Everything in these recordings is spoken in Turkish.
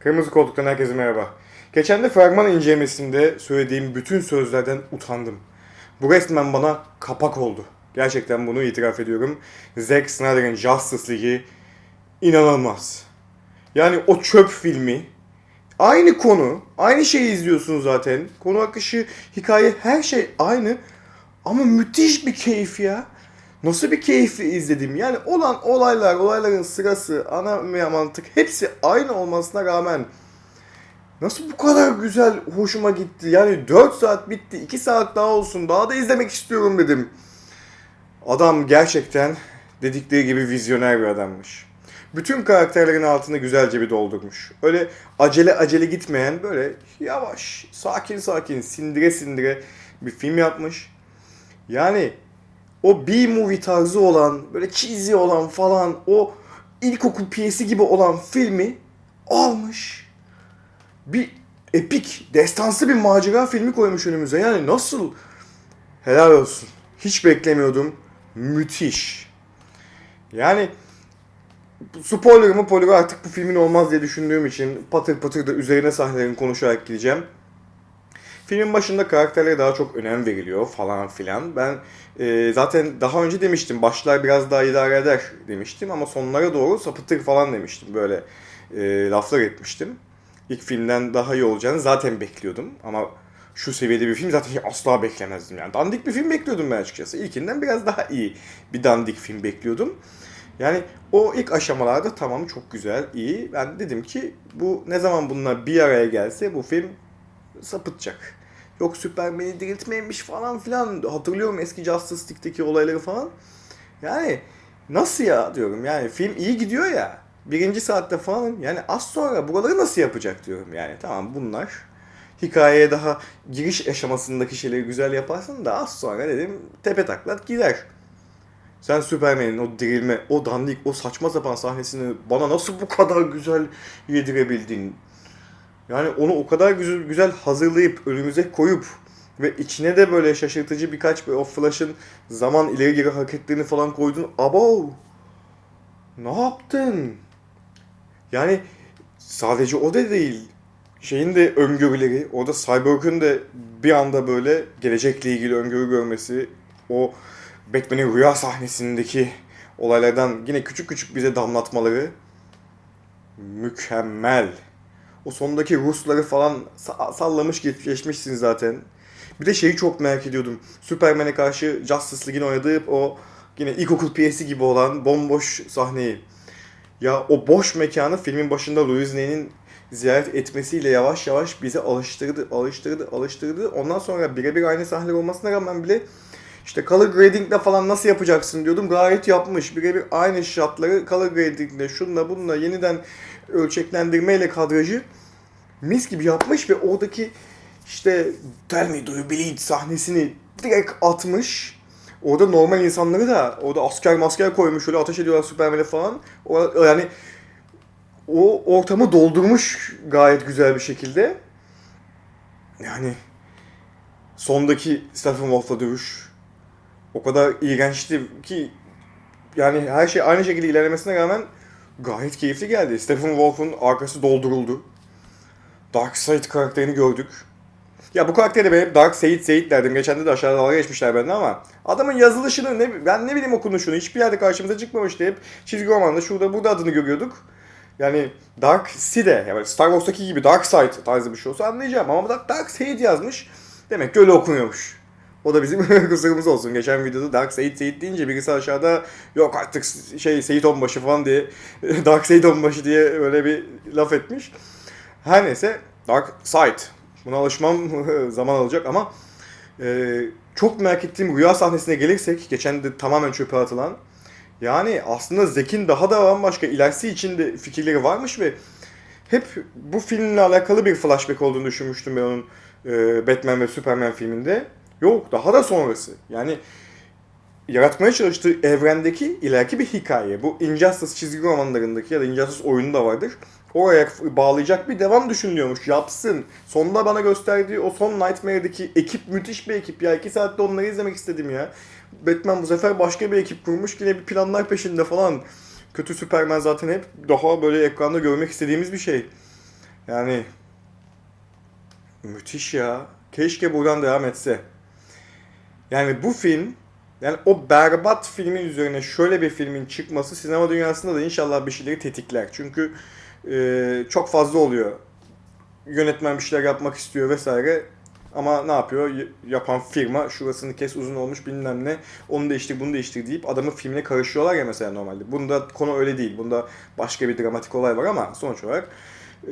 Kırmızı Koltuk'tan herkese merhaba. Geçen de fragman incelemesinde söylediğim bütün sözlerden utandım. Bu resmen bana kapak oldu. Gerçekten bunu itiraf ediyorum. Zack Snyder'ın Justice League'i inanılmaz. Yani o çöp filmi, aynı konu, aynı şeyi izliyorsun zaten. Konu akışı, hikaye, her şey aynı. Ama müthiş bir keyif ya. Nasıl bir keyifli izledim. Yani olan olaylar, olayların sırası, ana mantık hepsi aynı olmasına rağmen nasıl bu kadar güzel hoşuma gitti. Yani 4 saat bitti, 2 saat daha olsun, daha da izlemek istiyorum dedim. Adam gerçekten dedikleri gibi vizyoner bir adammış. Bütün karakterlerin altını güzelce bir doldurmuş. Öyle acele acele gitmeyen böyle yavaş, sakin sakin, sindire sindire bir film yapmış. Yani o B-movie tarzı olan, böyle cheesy olan falan, o ilkokul piyesi gibi olan filmi almış. Bir epik, destansı bir macera filmi koymuş önümüze. Yani nasıl? Helal olsun. Hiç beklemiyordum. Müthiş. Yani spoiler mı spoiler artık bu filmin olmaz diye düşündüğüm için patır patır da üzerine sahnelerin konuşarak gideceğim. Filmin başında karakterlere daha çok önem veriliyor falan filan. Ben e, zaten daha önce demiştim başlar biraz daha idare eder demiştim ama sonlara doğru sapıtır falan demiştim. Böyle e, laflar etmiştim. İlk filmden daha iyi olacağını zaten bekliyordum ama şu seviyede bir film zaten asla beklemezdim yani. Dandik bir film bekliyordum ben açıkçası. İlkinden biraz daha iyi bir dandik film bekliyordum. Yani o ilk aşamalarda tamam çok güzel, iyi. Ben dedim ki bu ne zaman bunlar bir araya gelse bu film sapıtacak. Yok Superman'i diriltmemiş falan filan. Hatırlıyorum eski Justice League'deki olayları falan. Yani nasıl ya diyorum yani film iyi gidiyor ya. Birinci saatte falan yani az sonra buraları nasıl yapacak diyorum yani. Tamam bunlar hikayeye daha giriş aşamasındaki şeyleri güzel yaparsın da az sonra dedim tepe taklat gider. Sen Superman'in o dirilme, o dandik, o saçma sapan sahnesini bana nasıl bu kadar güzel yedirebildin? Yani onu o kadar güzel, güzel hazırlayıp önümüze koyup ve içine de böyle şaşırtıcı birkaç böyle o Flash'ın zaman ileri geri hareketlerini falan koydun. Abo! Ne yaptın? Yani sadece o da değil. Şeyin de öngörüleri, orada Cyborg'un da bir anda böyle gelecekle ilgili öngörü görmesi, o Batman'in rüya sahnesindeki olaylardan yine küçük küçük bize damlatmaları mükemmel. O sondaki Rusları falan sa- sallamış geç- geçmişsin zaten. Bir de şeyi çok merak ediyordum. Superman'e karşı Justice League'in oynadığı o yine ilkokul piyesi gibi olan bomboş sahneyi. Ya o boş mekanı filmin başında Louis Lane'in ziyaret etmesiyle yavaş yavaş bizi alıştırdı, alıştırdı, alıştırdı. Ondan sonra birebir aynı sahneler olmasına rağmen bile işte color grading'le falan nasıl yapacaksın diyordum. Gayet yapmış. Birebir aynı şartları color grading'le şunla bununla yeniden ölçeklendirmeyle kadrajı mis gibi yapmış ve oradaki işte Tell me do you bleed sahnesini direkt atmış. Orada normal insanları da orada asker masker koymuş öyle ateş ediyorlar Superman'e falan. O, yani o ortamı doldurmuş gayet güzel bir şekilde. Yani sondaki Stephen Wolf'la dövüş o kadar iğrençti ki yani her şey aynı şekilde ilerlemesine rağmen gayet keyifli geldi. Stephen Wolf'un arkası dolduruldu. Darkseid karakterini gördük. Ya bu karakteri ben hep Darkseid Seyit derdim. Geçen de de aşağıda dalga geçmişler benden ama adamın yazılışını ne, ben ne bileyim okunuşunu hiçbir yerde karşımıza çıkmamıştı. Hep çizgi romanda şurada burada adını görüyorduk. Yani Dark Side, yani Star Wars'taki gibi Dark Side tarzı bir şey olsa anlayacağım ama Dark, Dark Side yazmış. Demek ki öyle okunuyormuş. O da bizim kusurumuz olsun. Geçen videoda Dark Side Seyit deyince birisi aşağıda yok artık şey Seyit onbaşı falan diye Dark Side onbaşı diye böyle bir laf etmiş. Her neyse Dark Side. Buna alışmam zaman alacak ama e, çok merak ettiğim rüya sahnesine gelirsek geçen de tamamen çöpe atılan yani aslında Zek'in daha da bambaşka ilerisi için de fikirleri varmış ve hep bu filmle alakalı bir flashback olduğunu düşünmüştüm ben onun e, Batman ve Superman filminde. Yok daha da sonrası. Yani yaratmaya çalıştığı evrendeki ileriki bir hikaye. Bu Injustice çizgi romanlarındaki ya da Injustice oyunu da vardır. Oraya bağlayacak bir devam düşünülüyormuş. Yapsın. Sonunda bana gösterdiği o son Nightmare'deki ekip müthiş bir ekip ya. İki saatte onları izlemek istedim ya. Batman bu sefer başka bir ekip kurmuş. Yine bir planlar peşinde falan. Kötü Superman zaten hep daha böyle ekranda görmek istediğimiz bir şey. Yani müthiş ya. Keşke buradan devam etse. Yani bu film yani o berbat filmin üzerine şöyle bir filmin çıkması sinema dünyasında da inşallah bir şeyleri tetikler. Çünkü e, çok fazla oluyor. Yönetmen bir şeyler yapmak istiyor vesaire. Ama ne yapıyor? Yapan firma şurasını kes uzun olmuş bilmem ne. Onu değiştir bunu değiştir deyip adamın filmine karışıyorlar ya mesela normalde. Bunda konu öyle değil. Bunda başka bir dramatik olay var ama sonuç olarak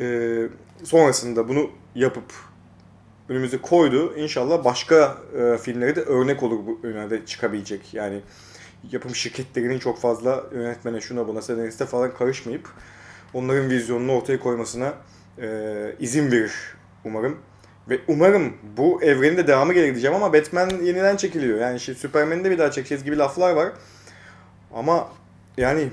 e, sonrasında bunu yapıp önümüze koydu. İnşallah başka e, filmlere de örnek olur bu önerde çıkabilecek. Yani yapım şirketlerinin çok fazla yönetmene şuna buna senariste falan karışmayıp onların vizyonunu ortaya koymasına e, izin verir umarım. Ve umarım bu evrenin de devamı gelir diyeceğim ama Batman yeniden çekiliyor. Yani şimdi Superman'i de bir daha çekeceğiz gibi laflar var. Ama yani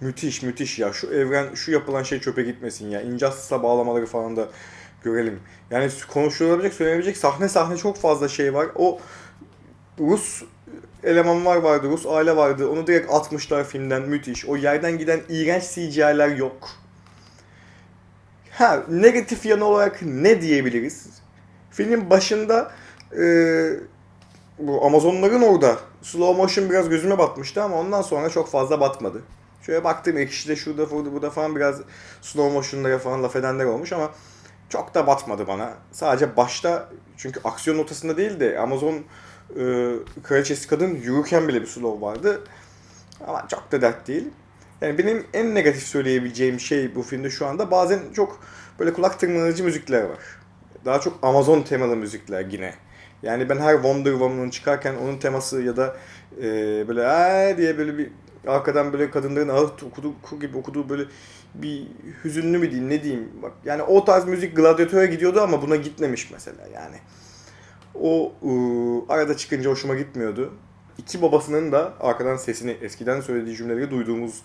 müthiş müthiş ya. Şu evren, şu yapılan şey çöpe gitmesin ya. Injustice'a bağlamaları falan da görelim. Yani konuşulabilecek, söylenebilecek sahne sahne çok fazla şey var. O Rus elemanlar vardı, Rus aile vardı. Onu direkt atmışlar filmden müthiş. O yerden giden iğrenç CGI'ler yok. Ha, negatif yanı olarak ne diyebiliriz? Filmin başında e, bu Amazonların orada slow motion biraz gözüme batmıştı ama ondan sonra çok fazla batmadı. Şöyle baktım ek işte şurada burada burada falan biraz slow motion'lara falan laf edenler olmuş ama çok da batmadı bana. Sadece başta çünkü aksiyon ortasında değil de Amazon e, kraliçesi kadın yürürken bile bir slow vardı. Ama çok da dert değil. Yani benim en negatif söyleyebileceğim şey bu filmde şu anda bazen çok böyle kulak tırmanıcı müzikler var. Daha çok Amazon temalı müzikler yine. Yani ben her Wonder Woman'ın çıkarken onun teması ya da e, böyle aa diye böyle bir arkadan böyle kadınların ağır okuduğu oku gibi okuduğu böyle bir hüzünlü mü diyeyim ne diyeyim. Bak yani o tarz müzik Gladiator'a gidiyordu ama buna gitmemiş mesela yani. O ıı, arada çıkınca hoşuma gitmiyordu. İki babasının da arkadan sesini eskiden söylediği cümleleri duyduğumuz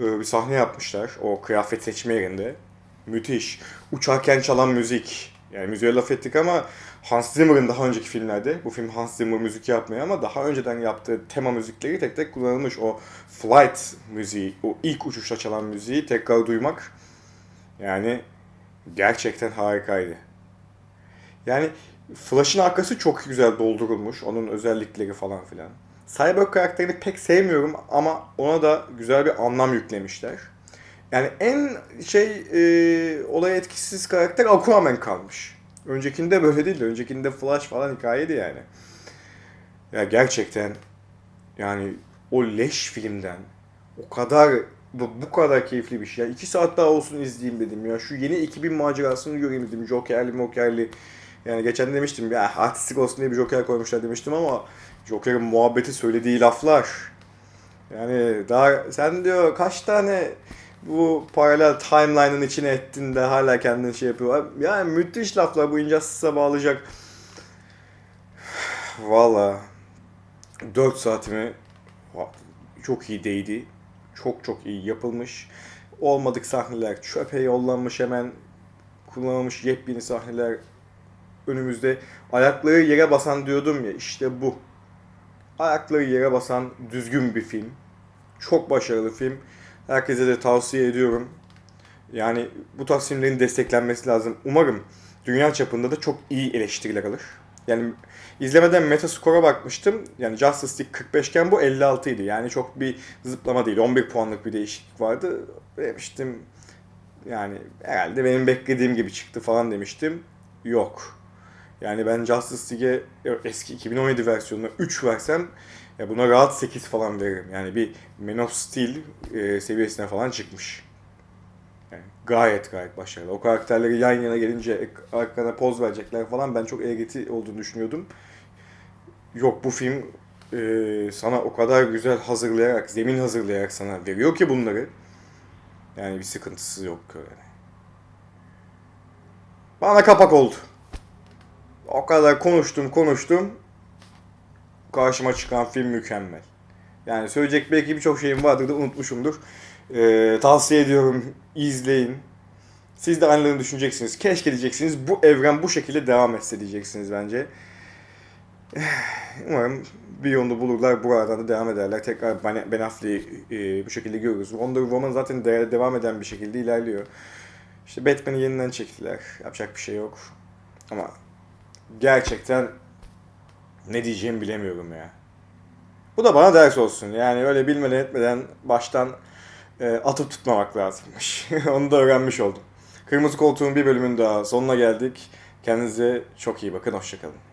ıı, bir sahne yapmışlar. O kıyafet seçme yerinde. Müthiş. Uçarken çalan müzik. Yani müziğe laf ettik ama Hans Zimmer'ın daha önceki filmlerde, bu film Hans Zimmer müzik yapmıyor ama daha önceden yaptığı tema müzikleri tek tek kullanılmış. O flight müziği, o ilk uçuşta çalan müziği tekrar duymak yani gerçekten harikaydı. Yani Flash'ın arkası çok güzel doldurulmuş. Onun özellikleri falan filan. Cyborg karakterini pek sevmiyorum ama ona da güzel bir anlam yüklemişler. Yani en şey e, olaya etkisiz karakter Aquaman kalmış. Öncekinde böyle değildi. Öncekinde Flash falan hikayeydi yani. Ya gerçekten yani o leş filmden o kadar bu, bu kadar keyifli bir şey. Ya iki saat daha olsun izleyeyim dedim ya. Şu yeni 2000 macerasını göreyim dedim. Jokerli Mokerli. Yani geçen demiştim ya artistik olsun diye bir Joker koymuşlar demiştim ama Joker'in muhabbeti söylediği laflar. Yani daha sen diyor kaç tane bu paralel timeline'ın içine ettin de hala kendin şey yapıyor. Yani müthiş laflar bu Injustice'a bağlayacak. Valla 4 saatimi çok iyi değdi. Çok çok iyi yapılmış. Olmadık sahneler çöpe yollanmış hemen kullanılmış yepyeni sahneler önümüzde. Ayakları yere basan diyordum ya işte bu. Ayakları yere basan düzgün bir film. Çok başarılı film. Herkese de tavsiye ediyorum. Yani bu tarz filmlerin desteklenmesi lazım. Umarım dünya çapında da çok iyi eleştiriler alır. Yani izlemeden Metascore'a bakmıştım. Yani Justice League 45 iken bu 56 idi. Yani çok bir zıplama değil. 11 puanlık bir değişiklik vardı. Demiştim yani herhalde benim beklediğim gibi çıktı falan demiştim. Yok. Yani ben Justice League'e eski 2017 versiyonuna 3 versem ya buna rahat 8 falan veririm. Yani bir Man of Steel e, seviyesine falan çıkmış. Yani gayet gayet başarılı. O karakterleri yan yana gelince arkana poz verecekler falan ben çok eğreti olduğunu düşünüyordum. Yok bu film e, sana o kadar güzel hazırlayarak, zemin hazırlayarak sana veriyor ki bunları. Yani bir sıkıntısı yok yani. Bana kapak oldu. O kadar konuştum konuştum. Karşıma çıkan film mükemmel. Yani söyleyecek belki birçok şeyim vardır da unutmuşumdur. Ee, tavsiye ediyorum izleyin. Siz de aynılarını düşüneceksiniz. Keşke diyeceksiniz bu evren bu şekilde devam etse diyeceksiniz bence. Umarım bir yolunu bulurlar. Buralardan da devam ederler. Tekrar Ben, Affleck'i e, bu şekilde görürüz. Wonder Woman zaten de- devam eden bir şekilde ilerliyor. İşte Batman'i yeniden çektiler. Yapacak bir şey yok. Ama gerçekten ne diyeceğimi bilemiyorum ya. Bu da bana ders olsun. Yani öyle bilmeden etmeden baştan e, atıp tutmamak lazımmış. Onu da öğrenmiş oldum. Kırmızı Koltuğun bir bölümün daha sonuna geldik. Kendinize çok iyi bakın. Hoşçakalın.